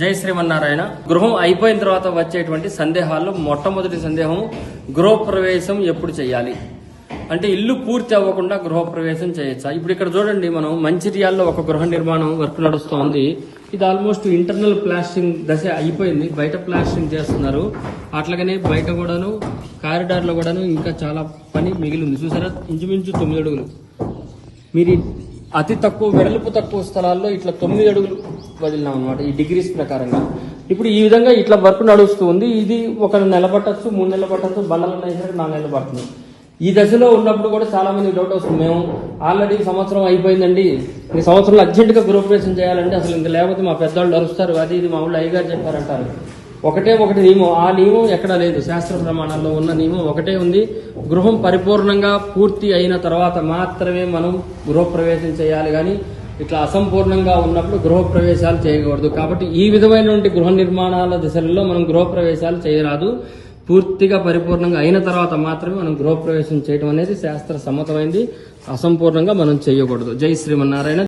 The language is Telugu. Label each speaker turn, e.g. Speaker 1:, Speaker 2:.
Speaker 1: జై శ్రీమన్నారాయణ. గృహం అయిపోయిన తర్వాత వచ్చేటువంటి సందేహాల్లో మొట్టమొదటి సందేహం గృహప్రవేశం ఎప్పుడు చేయాలి? అంటే ఇల్లు పూర్తి అవ్వకుండా గృహప్రవేశం చేయొచ్చా? ఇప్పుడు ఇక్కడ చూడండి మనం మంచిర్యాల్లో ఒక గృహ నిర్మాణం వర్క్ నడుస్తోంది. ఇది ఆల్మోస్ట్ ఇంటర్నల్ ప్లాస్టింగ్ దశ అయిపోయింది. బయట ప్లాస్టింగ్ చేస్తున్నారు. అట్లాగనే బయట కూడాను కారిడార్లో కూడాను ఇంకా చాలా పని మిగిలింది. చూసారా? ఇంచుమించు తొమ్మిది అడుగులు. మీరు అతి తక్కువ వెడల్పు తక్కువ స్థలాల్లో ఇట్లా తొమ్మిది అడుగులు వదిలినాం అనమాట ఈ డిగ్రీస్ ప్రకారంగా. ఇప్పుడు ఈ విధంగా ఇట్లా వర్క్ నడుస్తూ ఉంది. ఇది ఒక నెల పట్టచ్చు మూడు నెలలు పట్టచ్చు బండలు అనేసరికి నాలుగు నెలలు పడుతుంది. ఈ దశలో ఉన్నప్పుడు కూడా చాలా మంది డౌట్ వస్తుంది. మేము ఆల్రెడీ సంవత్సరం అయిపోయిందండి. ఈ సంవత్సరంలో అర్జెంటుగా గృహప్రవేశం చేయాలంటే అసలు ఇంకా లేకపోతే మా పెద్దవాళ్ళు అరుస్తారు అది ఇది మా ఊళ్ళో అయ్యగారు చెప్పారంటారు. ఒకటే ఒకటి నియమం. ఆ నియమం ఎక్కడా లేదు. శాస్త్ర ప్రమాణాల్లో ఉన్న నియమం ఒకటే ఉంది. గృహం పరిపూర్ణంగా పూర్తి అయిన తర్వాత మాత్రమే మనం గృహప్రవేశం చేయాలి. కానీ ఇట్లా అసంపూర్ణంగా ఉన్నప్పుడు గృహప్రవేశాలు చేయకూడదు. కాబట్టి ఈ విధమైనటువంటి గృహ నిర్మాణాల దిశలలో మనం గృహప్రవేశాలు చేయరాదు. పూర్తిగా పరిపూర్ణంగా అయిన తర్వాత మాత్రమే మనం గృహప్రవేశం చేయడం అనేది శాస్త్ర సమ్మతమైంది. అసంపూర్ణంగా మనం చేయకూడదు. జై శ్రీమన్నారాయణ.